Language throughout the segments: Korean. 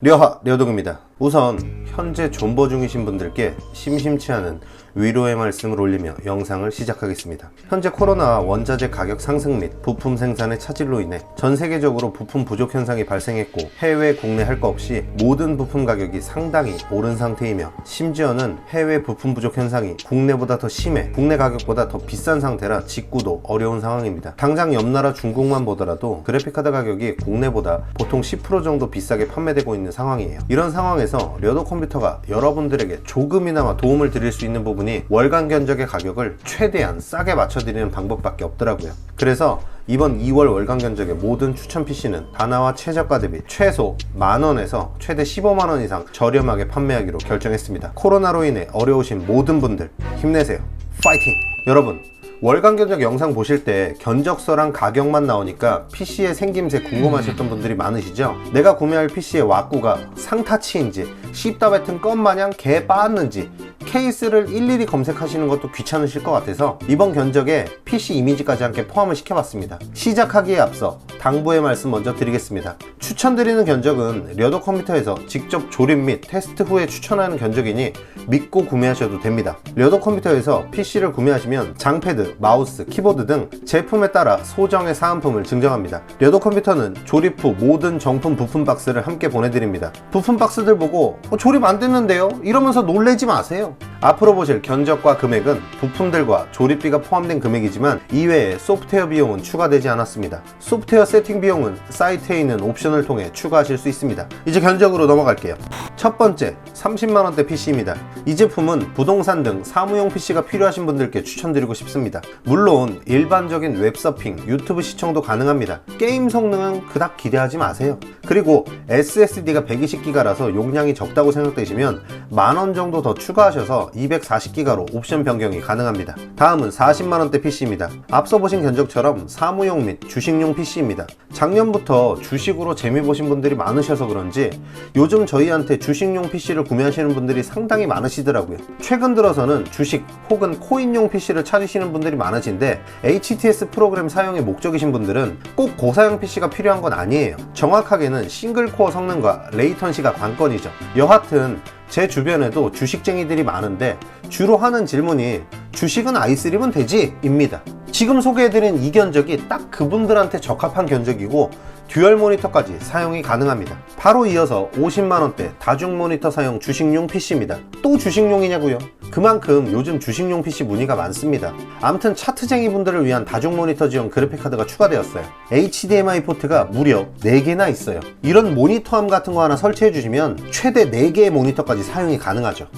려하 려동입니다. 우선 현재 존버 중이신 분들께 심심치 않은 위로의 말씀을 올리며 영상을 시작하겠습니다. 현재 코로나와 원자재 가격 상승 및 부품 생산의 차질로 인해 전 세계적으로 부품 부족 현상이 발생했고 해외 국내 할거 없이 모든 부품 가격이 상당히 오른 상태이며 심지어는 해외 부품 부족 현상이 국내보다 더 심해 국내 가격보다 더 비싼 상태라 직구도 어려운 상황입니다. 당장 옆 나라 중국만 보더라도 그래픽카드 가격이 국내보다 보통 10% 정도 비싸게 판매되고 있는 상황이에요. 이런 상황에서 려도 컴퓨터가 여러분들에게 조금이나마 도움을 드릴 수 있는 부분이 월간 견적의 가격을 최대한 싸게 맞춰드리는 방법밖에 없더라고요. 그래서 이번 2월 월간 견적의 모든 추천 PC는 다나와 최저가 대비 최소 만원에서 최대 15만원 이상 저렴하게 판매하기로 결정했습니다. 코로나로 인해 어려우신 모든 분들 힘내세요. 파이팅! 여러분, 월간 견적 영상 보실 때 견적서랑 가격만 나오니까 PC의 생김새 궁금하셨던 분들이 많으시죠? 내가 구매할 PC의 왁구가 상타치인지 씹다 뱉은 껌 마냥 개 빠았는지 케이스를 일일이 검색하시는 것도 귀찮으실 것 같아서 이번 견적에 PC 이미지까지 함께 포함을 시켜봤습니다. 시작하기에 앞서 당부의 말씀 먼저 드리겠습니다. 추천드리는 견적은 려도 컴퓨터에서 직접 조립 및 테스트 후에 추천하는 견적이니 믿고 구매하셔도 됩니다. 려도 컴퓨터에서 PC를 구매하시면 장패드, 마우스, 키보드 등 제품에 따라 소정의 사은품을 증정합니다. 려도 컴퓨터는 조립 후 모든 정품 부품 박스를 함께 보내드립니다. 부품 박스들 보고 어, 조립 안 됐는데요? 이러면서 놀래지 마세요. 앞으로 보실 견적과 금액은 부품들과 조립비가 포함된 금액이지만 이외에 소프트웨어 비용은 추가되지 않았습니다. 소프트웨어 세팅 비용은 사이트에 있는 옵션을 통해 추가하실 수 있습니다. 이제 견적으로 넘어갈게요. 첫 번째, 30만원대 PC입니다. 이 제품은 부동산 등 사무용 PC가 필요하신 분들께 추천드리고 싶습니다. 물론 일반적인 웹서핑, 유튜브 시청도 가능합니다. 게임 성능은 그닥 기대하지 마세요. 그리고 SSD가 120기가라서 용량이 적다고 생각되시면 만원 정도 더 추가하셔서 240기가로 옵션 변경이 가능합니다. 다음은 40만원대 PC입니다. 앞서 보신 견적처럼 사무용 및 주식용 PC입니다. 작년부터 주식으로 재미 보신 분들이 많으셔서 그런지 요즘 저희한테 주식용 PC를 구매하시는 분들이 상당히 많으시더라고요. 최근 들어서는 주식 혹은 코인용 PC를 찾으시는 분들이 많으신데 HTS 프로그램 사용의 목적이신 분들은 꼭 고사양 PC가 필요한 건 아니에요. 정확하게는 싱글코어 성능과 레이턴시가 관건이죠. 여하튼 제 주변에도 주식쟁이들이 많은데 주로 하는 질문이 주식은 i3면 되지? 입니다. 지금 소개해드린 이 견적이 딱 그분들한테 적합한 견적이고 듀얼 모니터까지 사용이 가능합니다. 바로 이어서 50만원대 다중 모니터 사용 주식용 PC입니다. 또 주식용이냐고요? 그만큼 요즘 주식용 PC 문의가 많습니다. 암튼 차트쟁이 분들을 위한 다중 모니터 지원 그래픽카드가 추가되었어요. HDMI 포트가 무려 4개나 있어요. 이런 모니터함 같은 거 하나 설치해 주시면 최대 4개의 모니터까지 사용이 가능하죠.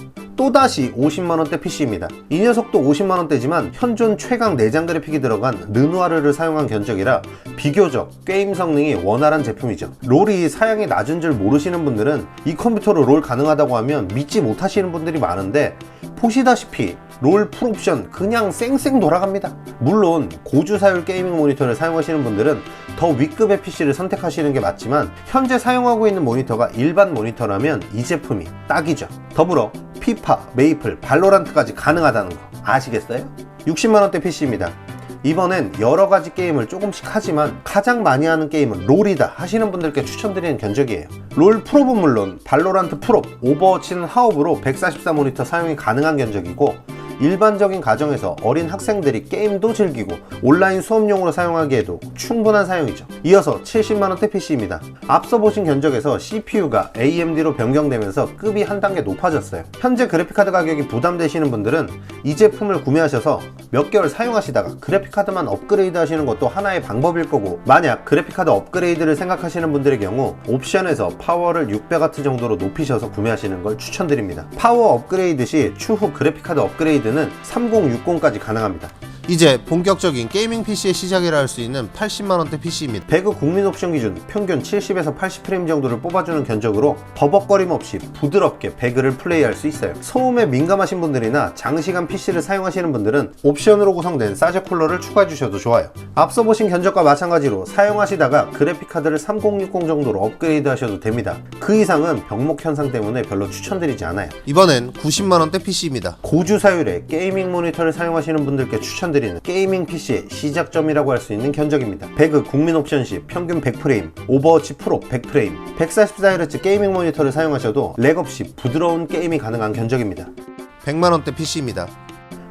또다시 50만원대 PC입니다. 이 녀석도 50만원대지만 현존 최강 내장 그래픽이 들어간 르누아르를 사용한 견적이라 비교적 게임 성능이 원활한 제품이죠. 롤이 사양이 낮은 줄 모르시는 분들은 이 컴퓨터로 롤 가능하다고 하면 믿지 못하시는 분들이 많은데 보시다시피 롤 풀옵션 그냥 쌩쌩 돌아갑니다. 물론 고주사율 게이밍 모니터를 사용하시는 분들은 더 윗급의 PC를 선택하시는 게 맞지만 현재 사용하고 있는 모니터가 일반 모니터라면 이 제품이 딱이죠. 더불어 피파, 메이플, 발로란트까지 가능하다는 거 아시겠어요? 60만원대 PC입니다. 이번엔 여러 가지 게임을 조금씩 하지만 가장 많이 하는 게임은 롤이다 하시는 분들께 추천드리는 견적이에요. 롤 프로는 물론 발로란트 프로, 오버워치는 하업으로 144 모니터 사용이 가능한 견적이고 일반적인 가정에서 어린 학생들이 게임도 즐기고 온라인 수업용으로 사용하기에도 충분한 사용이죠. 이어서 70만원대 PC입니다. 앞서 보신 견적에서 CPU가 AMD로 변경되면서 급이 한 단계 높아졌어요. 현재 그래픽카드 가격이 부담되시는 분들은 이 제품을 구매하셔서 몇 개월 사용하시다가 그래픽카드만 업그레이드 하시는 것도 하나의 방법일 거고 만약 그래픽카드 업그레이드를 생각하시는 분들의 경우 옵션에서 파워를 600W 정도로 높이셔서 구매하시는 걸 추천드립니다. 파워 업그레이드 시 추후 그래픽카드 업그레이드 는 3060까지 가능합니다. 이제 본격적인 게이밍 PC의 시작이라 할 수 있는 80만원대 PC입니다. 배그 국민 옵션 기준 평균 70에서 80프레임 정도를 뽑아주는 견적으로 버벅거림 없이 부드럽게 배그를 플레이할 수 있어요. 소음에 민감하신 분들이나 장시간 PC를 사용하시는 분들은 옵션으로 구성된 사제 쿨러를 추가해 주셔도 좋아요. 앞서 보신 견적과 마찬가지로 사용하시다가 그래픽카드를 3060 정도로 업그레이드 하셔도 됩니다. 그 이상은 병목 현상 때문에 별로 추천드리지 않아요. 이번엔 90만원대 PC입니다. 고주 사율의 게이밍 모니터를 사용하시는 분들께 추천드립니다. 보여드리는 게이밍 PC의 시작점이라고 할 수 있는 견적입니다. 배그 국민 옵션 시 평균 100프레임, 오버워치 프로 100프레임, 144Hz 게이밍 모니터를 사용하셔도 렉 없이 부드러운 게임이 가능한 견적입니다. 100만원대 PC입니다.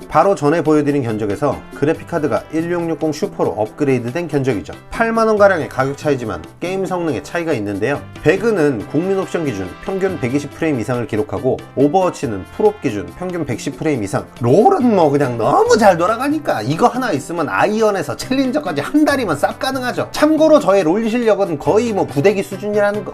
바로 전에 보여드린 견적에서 그래픽카드가 1660 슈퍼로 업그레이드된 견적이죠. 8만원가량의 가격 차이지만 게임 성능의 차이가 있는데요. 배그는 국민 옵션 기준 평균 120프레임 이상을 기록하고 오버워치는 풀옵 기준 평균 110프레임 이상. 롤은 뭐 그냥 너무 잘 돌아가니까 이거 하나 있으면 아이언에서 챌린저까지 한 달이면 싹 가능하죠. 참고로 저의 롤 실력은 거의 뭐 구대기 수준이라는 거.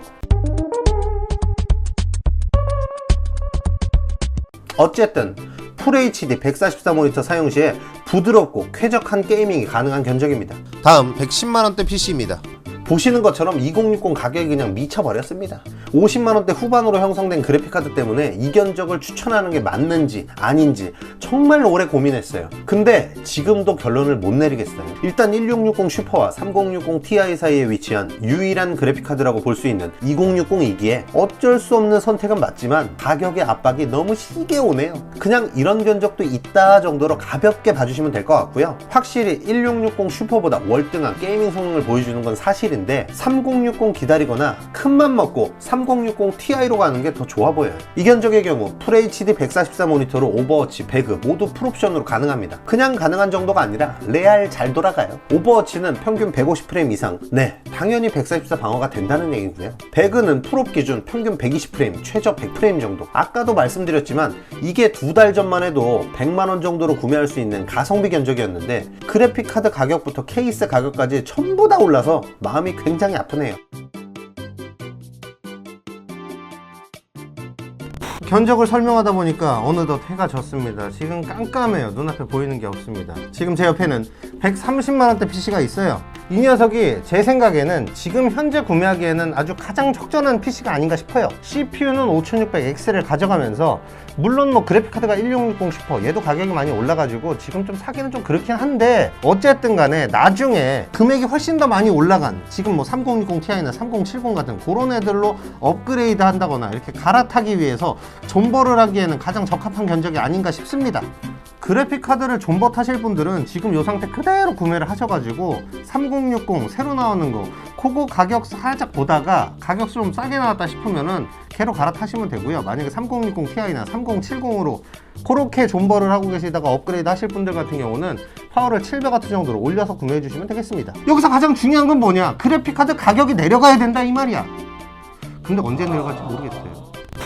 어쨌든 FHD 144 모니터 사용 시에 부드럽고 쾌적한 게이밍이 가능한 견적입니다. 다음 110만원대 PC입니다. 보시는 것처럼 2060 가격이 그냥 미쳐버렸습니다. 50만원대 후반으로 형성된 그래픽카드 때문에 이 견적을 추천하는 게 맞는지 아닌지 정말 오래 고민했어요. 근데 지금도 결론을 못 내리겠어요. 일단 1660 슈퍼와 3060 Ti 사이에 위치한 유일한 그래픽카드라고 볼 수 있는 2060이기에 어쩔 수 없는 선택은 맞지만 가격의 압박이 너무 시게 오네요. 그냥 이런 견적도 있다 정도로 가볍게 봐주시면 될 것 같고요. 확실히 1660 슈퍼보다 월등한 게이밍 성능을 보여주는 건 사실 인데 3060 기다리거나 큰맘 먹고 3060 Ti로 가는 게 더 좋아 보여요. 이 견적의 경우 FHD 144 모니터로 오버워치, 배그 모두 풀옵션으로 가능합니다. 그냥 가능한 정도가 아니라 레알 잘 돌아가요. 오버워치는 평균 150프레임 이상. 네, 당연히 144 방어가 된다는 얘기고요. 배그는 풀옵 기준 평균 120프레임, 최저 100프레임 정도. 아까도 말씀드렸지만 이게 두 달 전만 해도 100만 원 정도로 구매할 수 있는 가성비 견적이었는데 그래픽 카드 가격부터 케이스 가격까지 전부 다 올라서 마음 이 굉장히 아프네요. 견적을 설명하다 보니까 어느덧 해가 졌습니다. 지금 깜깜해요. 눈앞에 보이는 게 없습니다. 지금 제 옆에는 130만원대 PC가 있어요. 이 녀석이 제 생각에는 지금 현재 구매하기에는 아주 가장 적절한 PC가 아닌가 싶어요. CPU는 5600X를 가져가면서 물론 뭐 그래픽카드가 1660 슈퍼 얘도 가격이 많이 올라가지고 지금 좀 사기는 좀 그렇긴 한데 어쨌든 간에 나중에 금액이 훨씬 더 많이 올라간 지금 뭐 3060 Ti나 3070 같은 그런 애들로 업그레이드 한다거나 이렇게 갈아타기 위해서 존버를 하기에는 가장 적합한 견적이 아닌가 싶습니다. 그래픽 카드를 존버 타실 분들은 지금 이 상태 그대로 구매를 하셔가지고 3060 새로 나오는 거 그거 가격 살짝 보다가 가격 좀 싸게 나왔다 싶으면은 걔로 갈아타시면 되고요. 만약에 3060 Ti나 3070으로 그렇게 존버를 하고 계시다가 업그레이드 하실 분들 같은 경우는 파워를 700W 정도로 올려서 구매해 주시면 되겠습니다. 여기서 가장 중요한 건 뭐냐? 그래픽 카드 가격이 내려가야 된다 이 말이야. 근데 언제 내려갈지 모르겠어요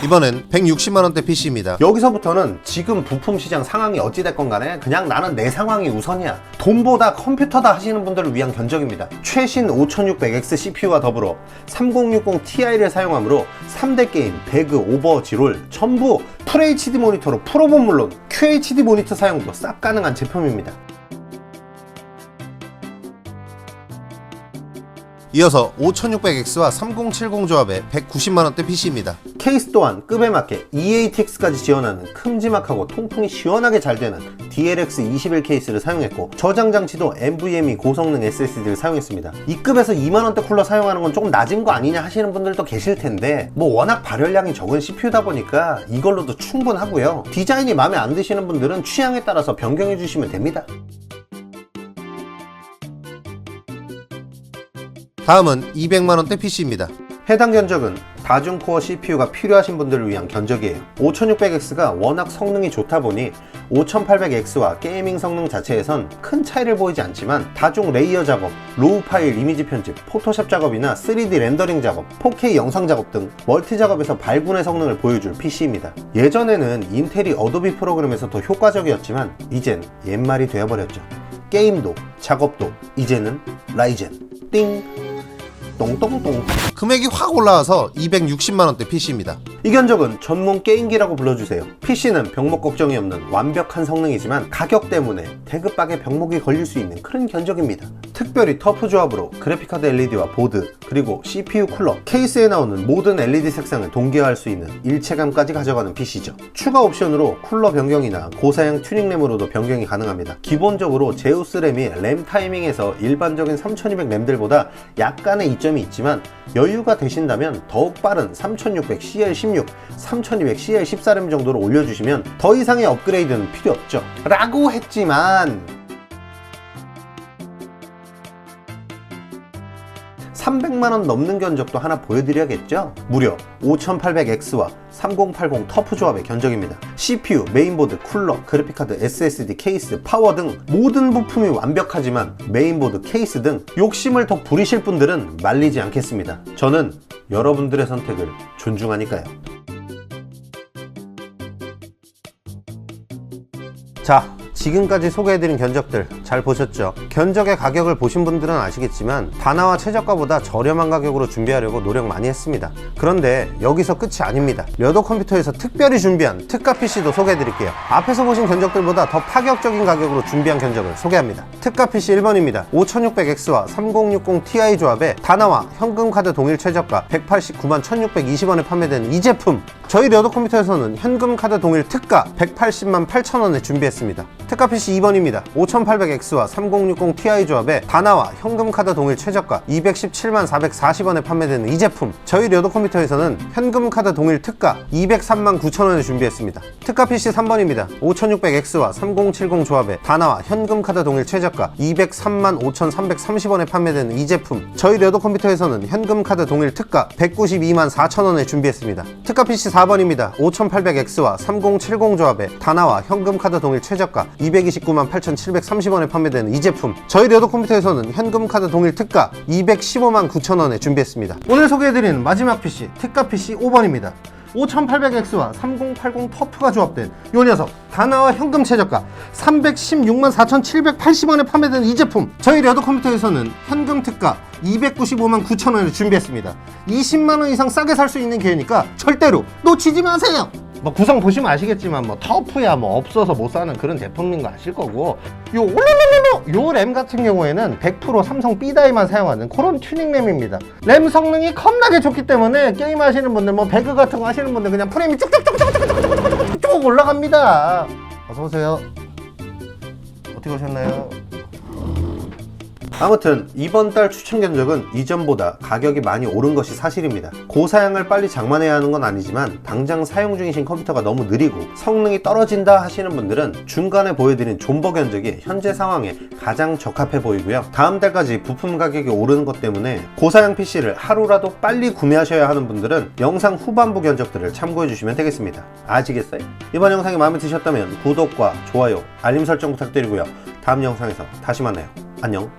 이번엔 160만원대 PC입니다. 여기서부터는 지금 부품 시장 상황이 어찌됐건 간에 그냥 나는 내 상황이 우선이야. 돈보다 컴퓨터다 하시는 분들을 위한 견적입니다. 최신 5600X CPU와 더불어 3060 Ti를 사용하므로 3대 게임, 배그, 오버워치, 롤 전부 FHD 모니터로 풀어본 물론 QHD 모니터 사용도 싹 가능한 제품입니다. 이어서 5600X와 3070 조합의 190만원대 PC입니다. 케이스 또한 급에 맞게 EATX까지 지원하는 큼지막하고 통풍이 시원하게 잘 되는 DLX 21 케이스를 사용했고 저장 장치도 NVMe 고성능 SSD를 사용했습니다. 이 급에서 2만원대 쿨러 사용하는 건 조금 낮은 거 아니냐 하시는 분들도 계실 텐데 뭐 워낙 발열량이 적은 CPU다 보니까 이걸로도 충분하고요. 디자인이 마음에 안 드시는 분들은 취향에 따라서 변경해 주시면 됩니다. 다음은 200만원대 PC입니다. 해당 견적은 다중코어 CPU가 필요하신 분들을 위한 견적이에요. 5600X가 워낙 성능이 좋다 보니 5800X와 게이밍 성능 자체에선 큰 차이를 보이지 않지만 다중 레이어 작업, 로우 파일 이미지 편집, 포토샵 작업이나 3D 렌더링 작업, 4K 영상 작업 등 멀티 작업에서 발군의 성능을 보여줄 PC입니다. 예전에는 인텔이 어도비 프로그램에서 더 효과적이었지만 이젠 옛말이 되어버렸죠. 게임도 작업도 이제는 라이젠 띵 똥똥똥 금액이 확 올라와서 260만원대 PC입니다. 이 견적은 전문 게임기라고 불러주세요. PC는 병목 걱정이 없는 완벽한 성능이지만 가격 때문에 대급박에 병목이 걸릴 수 있는 그런 견적입니다. 특별히 터프 조합으로 그래픽카드 LED와 보드, 그리고 CPU 쿨러, 케이스에 나오는 모든 LED 색상을 동기화할 수 있는 일체감까지 가져가는 PC죠. 추가 옵션으로 쿨러 변경이나 고사양 튜닝 램으로도 변경이 가능합니다. 기본적으로 제우스 램이 램 타이밍에서 일반적인 3200 램들보다 약간의 이점이 있지만 여유가 되신다면 더욱 빠른 3600 CL16, 3200 CL14램 정도로 올려주시면 더 이상의 업그레이드는 필요 없죠. 라고 했지만 300만원 넘는 견적도 하나 보여드려야겠죠? 무려 5800X와 3080 터프 조합의 견적입니다. CPU, 메인보드, 쿨러, 그래픽카드, SSD, 케이스, 파워 등 모든 부품이 완벽하지만 메인보드, 케이스 등 욕심을 더 부리실 분들은 말리지 않겠습니다. 저는 여러분들의 선택을 존중하니까요. 자, 지금까지 소개해드린 견적들 잘 보셨죠? 견적의 가격을 보신 분들은 아시겠지만 다나와 최저가보다 저렴한 가격으로 준비하려고 노력 많이 했습니다. 그런데 여기서 끝이 아닙니다. 려도 컴퓨터에서 특별히 준비한 특가 PC도 소개해드릴게요. 앞에서 보신 견적들보다 더 파격적인 가격으로 준비한 견적을 소개합니다. 특가 PC 1번입니다. 5600X와 3060 Ti 조합에 다나와 현금카드 동일 최저가 189만 1620원에 판매되는 이 제품 저희 려도 컴퓨터에서는 현금 카드 동일 특가 180만 8천원에 준비했습니다. 특가 PC 2번입니다. 5800X와 3060 Ti 조합에 다나와 현금 카드 동일 최저가 217만 440원에 판매되는 이 제품 저희 려도 컴퓨터에서는 현금 카드 동일 특가 203만 9천원에 준비했습니다. 특가 PC 3번입니다. 5600X와 3070 조합에 다나와 현금 카드 동일 최저가 203만 5,330원에 판매되는 이 제품 저희 려도 컴퓨터에서는 현금 카드 동일 특가 192만 4천원에 준비했습니다. 특가 PC 4번입니다. 5800X와 3070 조합에 다나와 현금 카드 동일 최저가 229만 8,730원에 판매되는 이 제품 저희 려도 컴퓨터에서는 현금 카드 동일 특가 215만 9천원에 준비했습니다. 오늘 소개해드리는 마지막 PC 특가 PC 5번입니다. 5800X와 3080 터프가 조합된 이 녀석 다나와 현금 최저가 316만 4,780원에 판매되는 이 제품 저희 려도 컴퓨터에서는 현금 특가 295만 9천원을 준비했습니다 20만원 이상 싸게 살 수 있는 기회니까 절대로 놓치지 마세요 뭐 구성 보시면 아시겠지만 뭐 터프야 뭐 없어서 못 사는 그런 제품인 거 아실 거고. 요 올로로로로 요램 같은 경우에는 100% 삼성 B다이만 사용하는 그런 튜닝 램입니다. 램 성능이 겁나게 좋기 때문에 게임 하시는 분들 뭐 배그 같은 거 하시는 분들 그냥 프레임이 쭉쭉쭉쭉쭉쭉 올라갑니다. 어서 오세요. 어떻게 오셨나요? 아무튼 이번 달 추천 견적은 이전보다 가격이 많이 오른 것이 사실입니다. 고사양을 빨리 장만해야 하는 건 아니지만 당장 사용 중이신 컴퓨터가 너무 느리고 성능이 떨어진다 하시는 분들은 중간에 보여드린 존버 견적이 현재 상황에 가장 적합해 보이고요. 다음 달까지 부품 가격이 오르는 것 때문에 고사양 PC를 하루라도 빨리 구매하셔야 하는 분들은 영상 후반부 견적들을 참고해 주시면 되겠습니다. 아시겠어요? 이번 영상이 마음에 드셨다면 구독과 좋아요, 알림 설정 부탁드리고요. 다음 영상에서 다시 만나요. 안녕.